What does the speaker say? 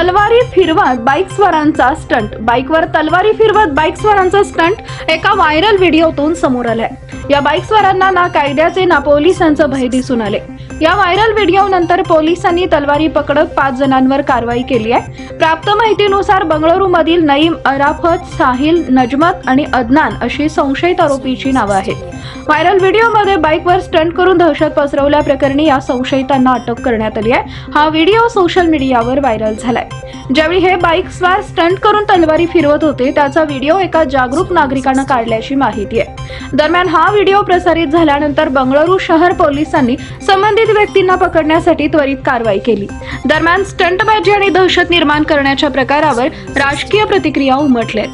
तलवारी फिरवत बाईक स्वारांचा स्टंट. बाईकवर तलवारी फिरवत बाईक स्वारांचा स्टंट एका व्हायरल व्हिडिओतून समोर आलाय. या बाईक स्वारांना ना कायद्याचे ना पोलिसांचं भय दिसून आले या व्हायरल व्हिडिओ नंतर पोलिसांनी तलवारी पकडत पाच जणांवर कारवाई केली आहे. प्राप्त माहितीनुसार बंगळुरूमधील नईम अराफत साहिल नजमत आणि अदनान अशी संशयित आरोपीची नावं आहेत. व्हायरल व्हिडिओमध्ये बाईकवर स्टंट करून दहशत पसरवल्याप्रकरणी या संशयितांना अटक करण्यात आली आहे. हा व्हिडिओ सोशल मीडियावर व्हायरल झालाय. ज्यावेळी हे बाईक स्वार स्टंट करून तलवारी फिरवत होते त्याचा व्हिडिओ एका जागरूक नागरिकानं काढल्याची माहिती आहे. दरम्यान हा व्हिडिओ प्रसारित झाल्यानंतर बंगळुरू शहर पोलिसांनी संबंधित व्यक्तींना पकडण्यासाठी त्वरित कारवाई केली. दरम्यान स्टंटबाजी आणि दहशत निर्माण करण्याच्या प्रकारावर राजकीय प्रतिक्रिया उमटल्या